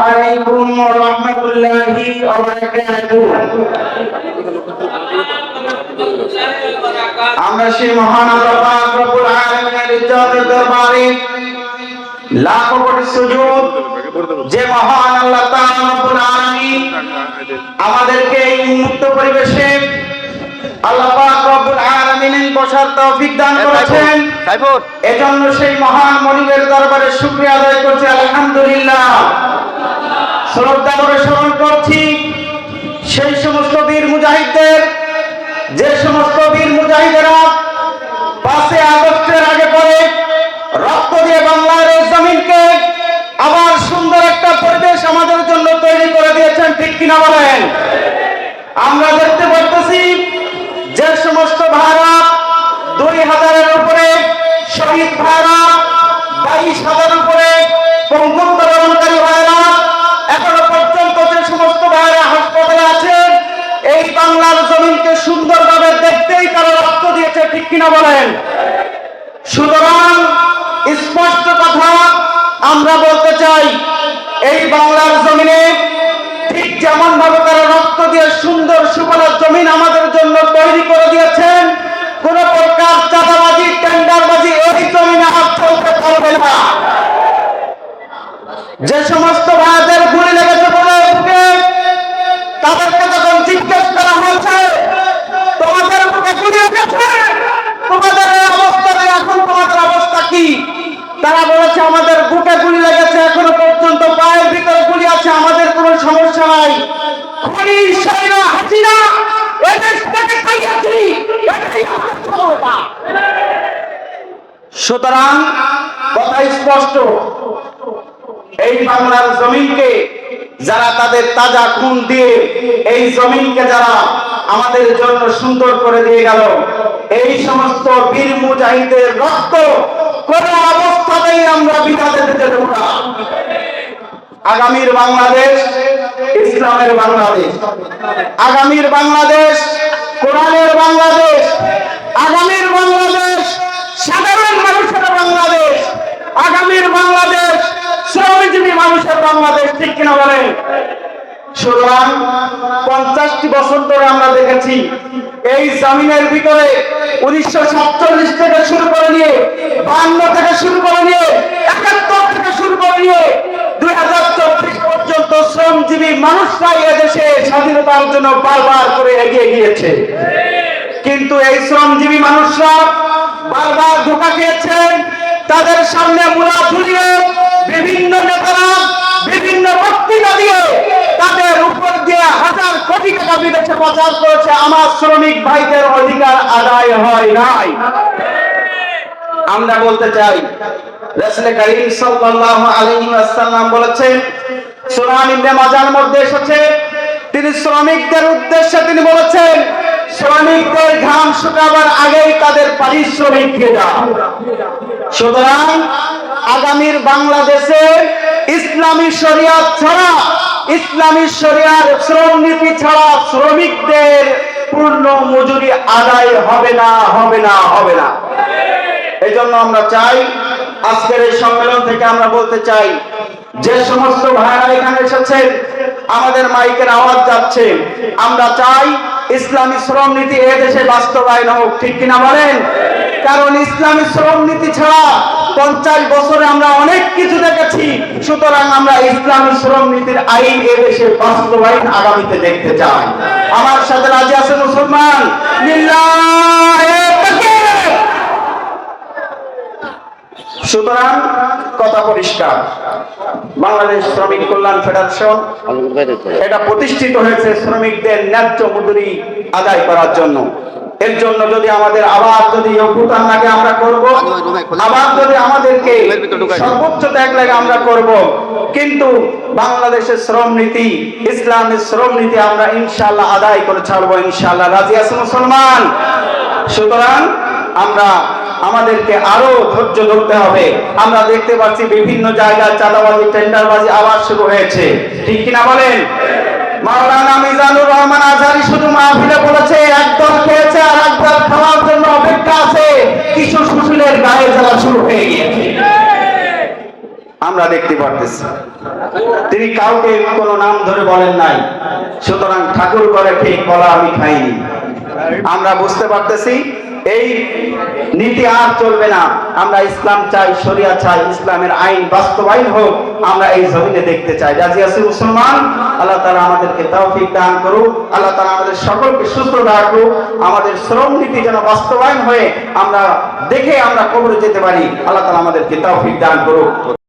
عليكم ورحمة الله وبركاته আমরা সেই মহান আল্লাহ পাক রব্বুল আলামিনের ইজ্জতের দরবারে লাখো কোটি সুজুদ যে মহান আল্লাহ তাআলা রব্বুল আলামিন আমাদেরকে এই উন্মুক্ত পরিবেশে আল্লাহ পাক রব্বুল আলামিন বসার তৌফিক দান করেছেন এজন্য সেই মহান মনিবের দরবারে শুকরিয়া আদায় করছি আলহামদুলিল্লাহ শ্রদ্ধা করে স্মরণ করছি, সেই সমস্ত বীর মুজাহিদদের, যে সমস্ত বীর মুজাহিদেরা পাঁচে আগস্টের আগে পরে রক্ত দিয়ে বাংলার এই জমিনকে আবার সুন্দর একটা পরিবেশ আমাদের জন্য তৈরি করে দিয়েছেন, ঠিক কিনা বলেন? আমরা কিনা বলেন? সুতরাং স্পষ্ট কথা আমরা বলতে চাই এই বাংলার জমিনে ঠিক যেমন ভাবে তারা রক্ত দিয়ে সুন্দর সুবলা জমিন আমাদের জন্য তৈরি করে দিয়েছেন কোন প্রকার চাঁদাবাজি টেন্ডারবাজি এই জমিনে আর চলতে পারবে না যে সমস্ত ভাইদের গুলি লেগেছে বলে বুকে তাদেরকে যখন জিজ্ঞেস করা হয়েছে তোমাদের বুকে গুলি লেগেছে তোমাদের এই অবস্থা নেই, এখন তোমাদের অবস্থা কি তারা বলেছে আমাদের বুকে গুলি লেগেছে এখনও পর্যন্ত পায়ের ভিতরে গুলি আছে আমাদের কোনো সমস্যা নাই সুতরাং কথা স্পষ্ট, এই বাংলার জমিনকে যারা তাদের তাজা খুন দিয়ে, এই জমিনকে যারা আমাদের জন্য সুন্দর করে দিয়ে গেল, এই সমস্ত বীর মুজাহিদের রক্ত কোন অবস্থাতেই আমরা বিধাতে দিতে দেব না। আগামীর বাংলাদেশ, ইসলামের বাংলাদেশ। আগামীর বাংলাদেশ, কোরআনের বাংলাদেশ। আগামীর বাংলাদেশ, সাধারণ মানুষের বাংলাদেশ। আগামীর বাংলাদেশ, শ্রমজীবী মানুষের বাংলাদেশ, ঠিক কিনা বলেন? সুতরাং পঞ্চাশটি বছর ধরে আমরা দেখেছি, এই জামিনের ভিতরে উনিশশো সাতচল্লিশ থেকে শুরু করে নিয়ে, বান্ন থেকে শুরু করে নিয়ে, একাত্তর থেকে শুরু করে নিয়ে শ্রমজীবী মানুষরাই এদেশে স্বাধীনতার জন্য বারবার করে এগিয়ে গিয়েছে। কিন্তু এই শ্রমজীবী মানুষরা বারবার ধোকা খেয়েছেন তাদের সামনে মুলা ঝুলিয়ে বিভিন্ন নেতারা, বিভিন্ন বক্তৃতা দিয়ে তাদের উপর দিয়ে হাজার কোটি টাকা বিদেশে প্রচার করেছে। আমার শ্রমিক ভাইদের অধিকার আদায় হয় নাই। আমরা বলতে চাই রাসূল করিম সাল্লাল্লাহু আলাইহি ওয়াসাল্লাম বলেছেন সূরা ইবনে মধ্যে তিনি শ্রমিকদের উদ্দেশ্যে তিনি বলেছেন, শ্রমিকদের ঘাম শুকাবার আগেই তাদের পারিশ্রমিক দাও। সুতরাং আগামীর বাংলাদেশে ইসলামী শরিয়াত ছাড়া, ইসলামী শরিয়ার শ্রম নীতি ছাড়া শ্রমিকদের পূর্ণ মজুরি আদায় হবে না হবে না হবে না। এই জন্য আমরা চাই আজকের এই সম্মেলন থেকে আমরা বলতে চাই, যে সমস্ত ভাইরা এখানে এসেছেন, আমাদের মাইকের আওয়াজ যাচ্ছে। আমরা চাই ইসলামী শ্রম নীতি এ দেশে বাস্তবায়ন হোক, ঠিক কিনা বলেন? কারণ ইসলামী শ্রম নীতি ছাড়া পঞ্চাশ বছরে আমরা অনেক কিছু দেখেছি। সুতরাং আমরা ইসলামী শ্রম নীতির আইন এ দেশে বাস্তবায়ন আগামীতে দেখতে চাই। আমার সাথে রাজি আছে মুসলমান? লিল্লাহে সুতরাং কথা পরিষ্কার। বাংলাদেশ শ্রমিক কল্যাণ ফেডারেশন এটা প্রতিষ্ঠিত হয়েছে শ্রমিকদের ন্যায্য মজুরি আদায় করার জন্য। এর জন্য যদি আমাদের আবার যদি অভ্যুত্থান লাগে আমরা করব, আবার যদি আমাদেরকে সর্বোচ্চ ত্যাগ লাগে আমরা করব। কিন্তু বাংলাদেশের শ্রম নীতি, ইসলামের শ্রম নীতি আমরা ইনশাআল্লাহ আদায় করে ছাড়বো, ইনশাআল্লাহ রাজি আছে মুসলমান। সুতরাং আমরা আমাদেরকে আরও ধৈর্য ধরতে হবে। আমরা দেখতে পাচ্ছি বিভিন্ন জায়গায় চাঁদাবাজি, টেন্ডারবাজি আবার শুরু হয়েছে। ঠিক কিনা বলেন? মাওলানা মিজানুর রহমান আজহারি শুধু মাহফিলে বলেছে, একদল খেয়েছে আর একদল খাওয়ার জন্য অপেক্ষা আছে। কিছু সুশীলের গায়ে জ্বালা শুরু হয়ে গিয়েছে। আমরা দেখতে পারতেছি। তিনি কাউকে কোনো নাম ধরে বলেন নাই। সুতরাং ঠাকুর করে ঠিক বলা আমি খাইনি। আমরা বুঝতে পারতেছি এই নীতি আর চলবে না। আমরা ইসলাম চাই, শরিয়া চাই, ইসলামের আইন বাস্তবায়ন হোক, আমরা এই জমিনে দেখতে চাই। রাজি আছি মুসলমান? আল্লাহ তাআলা আমাদেরকে তৌফিক দান করুক, আল্লাহ তাআলা আমাদের সকলকে সুস্থ রাখুক, আমাদের শ্রম নীতি যেন বাস্তবায়ন হয়ে আমরা দেখে আমরা কবরে যেতে পারি, আল্লাহ তাআলা আমাদেরকে তৌফিক দান করুক।